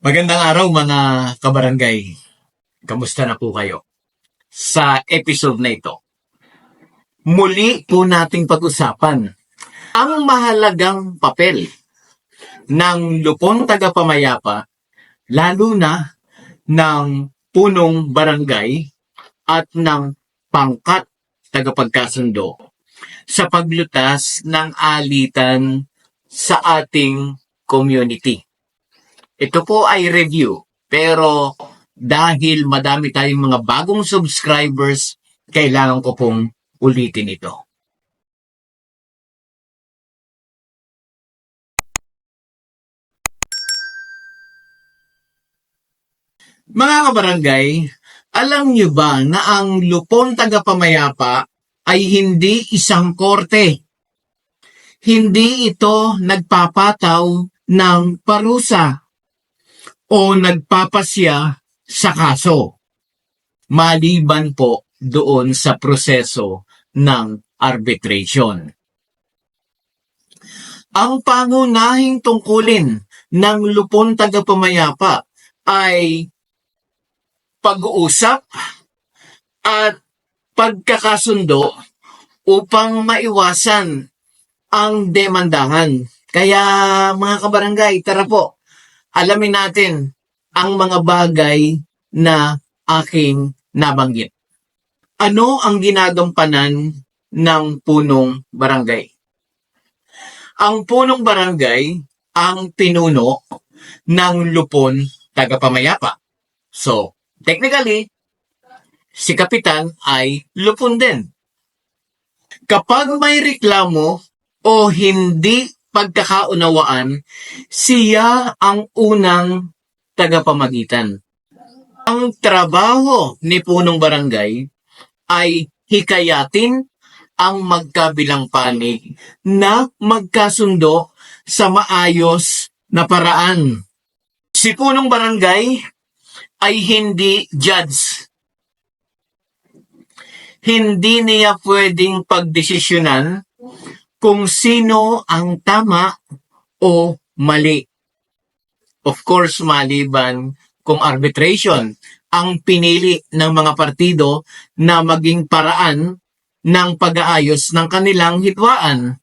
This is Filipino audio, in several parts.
Magandang araw mga kabarangay. Kamusta na po kayo? Sa episode na ito, muli po nating pag-usapan ang mahalagang papel ng lupon tagapamayapa, lalo na ng punong barangay at ng pangkat tagapagkasundo sa paglutas ng alitan sa ating community. Ito po ay review, pero dahil madami tayong mga bagong subscribers, kailangan ko pong ulitin ito. Mga kabarangay, alam niyo ba na ang lupon tagapamayapa ay hindi isang korte? Hindi ito nagpapataw ng parusa o nagpapasya sa kaso. Maliban po doon sa proseso ng arbitration. Ang pangunahing tungkulin ng lupon tagapamayapa ay pag-uusap at pagkakasundo upang maiwasan ang demandahan. Kaya mga kabarangay, tara po, alamin natin ang mga bagay na aking nabanggit. Ano ang ginagampanan ng punong barangay? Ang punong barangay ang pinuno ng lupon tagapamayapa. So, technically, si kapitan ay lupon din. Kapag may reklamo o hindi pagkakaunawaan, siya ang unang tagapamagitan. Ang trabaho ni punong barangay ay hikayatin ang magkabilang panig na magkasundo sa maayos na paraan. Si punong barangay ay hindi judge. Hindi niya pwedeng pagdesisyonan kung sino ang tama o mali. Of course, maliban kung arbitration ang pinili ng mga partido na maging paraan ng pag-aayos ng kanilang hitwaan.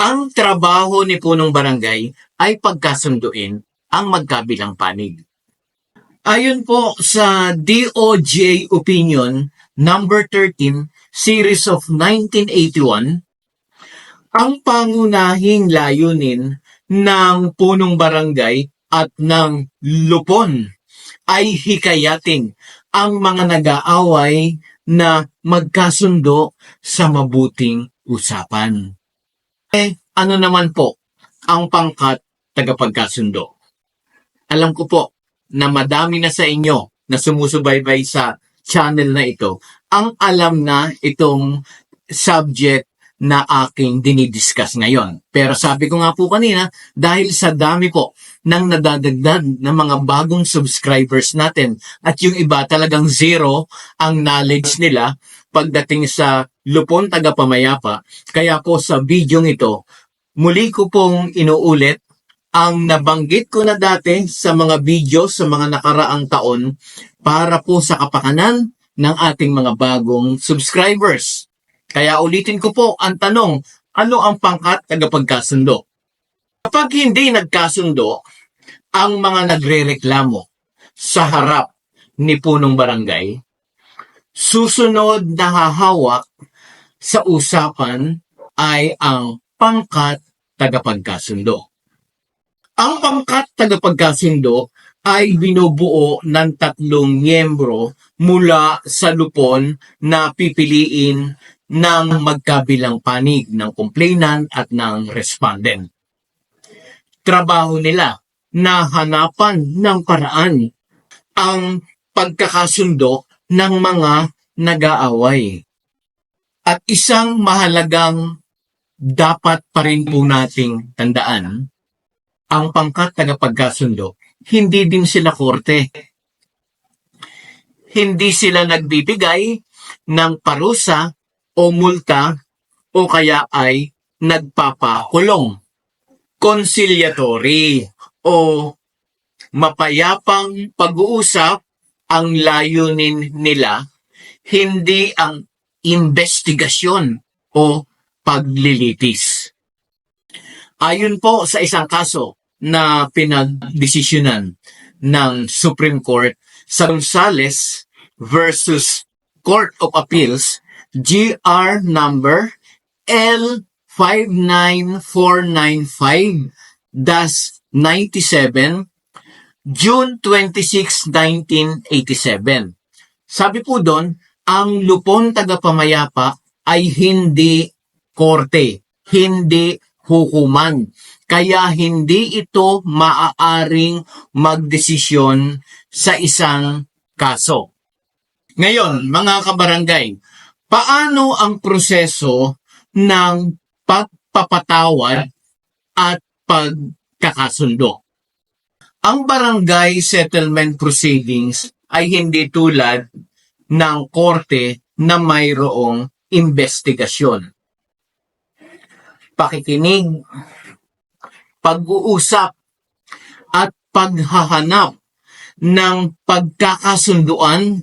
Ang trabaho ni punong barangay ay pagkasunduin ang magkabilang panig. Ayon po sa DOJ Opinion number 13 series of 1981, ang pangunahing layunin ng punong barangay at ng lupon ay hikayatin ang mga nag-aaway na magkasundo sa mabuting usapan. Eh, ano naman po ang pangkat tagapagkasundo? Alam ko po na madami na sa inyo na sumusubaybay sa channel na ito ang alam na itong subject na aking dinidiscuss ngayon. Pero sabi ko nga po kanina, dahil sa dami po ng nadadagdag ng mga bagong subscribers natin at yung iba talagang zero ang knowledge nila pagdating sa lupon tagapamayapa. Kaya po sa video ito, muli ko pong inuulit ang nabanggit ko na dati sa mga video sa mga nakaraang taon para po sa kapakanan ng ating mga bagong subscribers. Kaya ulitin ko po ang tanong, ano ang pangkat tagapagkasundo? Kapag hindi nagkasundo, ang mga nagrereklamo sa harap ni punong barangay, susunod na hahawak sa usapan ay ang pangkat tagapagkasundo. Ang pangkat tagapagkasundo ay binubuo ng tatlong miyembro mula sa lupon na pipiliin ng magkabilang panig ng complainant at ng respondent. Trabaho nila na hanapan ng paraan ang pagkakasundo ng mga nag-aaway. At isang mahalagang dapat pa rin po nating tandaan, ang pangkat tagapagkasundo, hindi din sila korte. Hindi sila nagbibigay ng parusa o multa o kaya ay nagpapakulong. Conciliatory o mapayapang pag-uusap ang layunin nila, hindi ang investigasyon o paglilitis. Ayon po sa isang kaso na pinagdesisyonan ng Supreme Court sa Gonzales versus Court of Appeals, GR number L59495-97, June 26, 1987. Sabi po doon, ang lupon tagapamayapa ay hindi korte, hindi hukuman. Kaya hindi ito maaaring magdesisyon sa isang kaso. Ngayon, mga kabarangay, paano ang proseso ng pagpapatawad at pagkakasundo? Ang barangay settlement proceedings ay hindi tulad ng korte na mayroong investigasyon. Pakikinig, pag-uusap, at paghahanap ng pagkakasunduan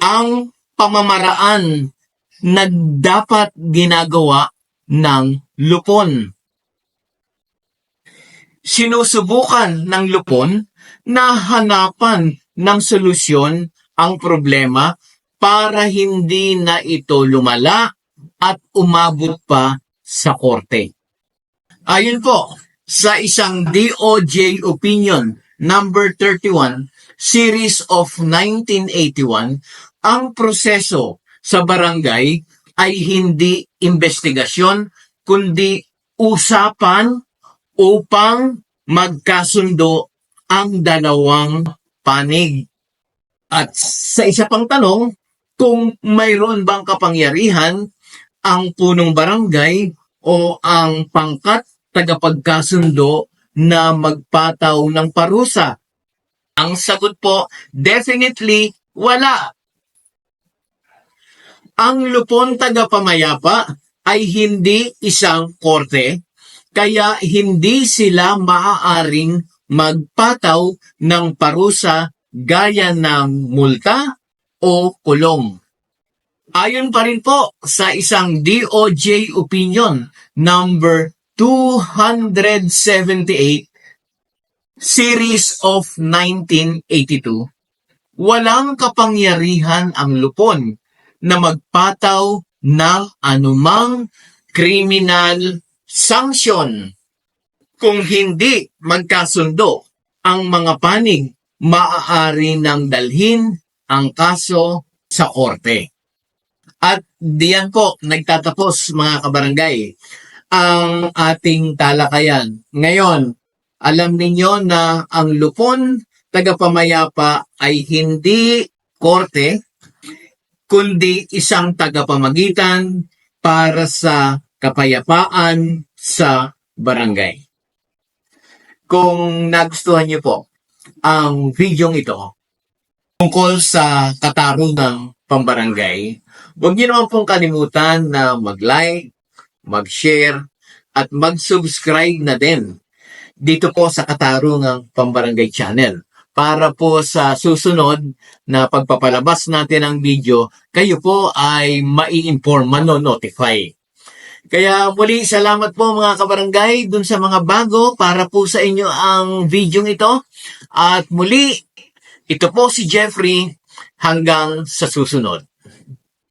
ang pamamaraan na dapat ginagawa ng lupon. Sinusubukan ng lupon na hanapan ng solusyon ang problema para hindi na ito lumala at umabot pa sa korte. Ayon po sa isang DOJ opinion number 31 series of 1981, ang proseso sa barangay ay hindi investigasyon kundi usapan upang magkasundo ang dalawang panig. At sa isa pang tanong, kung mayroon bang kapangyarihan ang punong barangay o ang pangkat tagapagkasundo na magpataw ng parusa? Ang sagot po, definitely wala. Ang lupon tagapamayapa ay hindi isang korte, kaya hindi sila maaaring magpataw ng parusa gaya ng multa o kulong. Ayon pa rin po sa isang DOJ opinion number 278 series of 1982, walang kapangyarihan ang lupon na magpataw ng anumang criminal sanction. Kung hindi magkasundo ang mga panig, maaari nang dalhin ang kaso sa korte. At diyan po nagtatapos mga kabarangay ang ating talakayan. Ngayon, alam ninyo na ang lupon tagapamayapa ay hindi korte, kundi isang tagapamagitan para sa kapayapaan sa barangay. Kung nagustuhan niyo po ang video ito tungkol sa katarungang pambarangay, huwag niyo naman pong kalimutan na mag-like, mag-share, at mag-subscribe na din dito po sa Katarungang Pambarangay Channel. Para po sa susunod na pagpapalabas natin ng video, kayo po ay mai-inform, mano-notify. Kaya muli, salamat po mga kabarangay dun sa mga bago para po sa inyo ang video ito. At muli, ito po si Jeffrey hanggang sa susunod.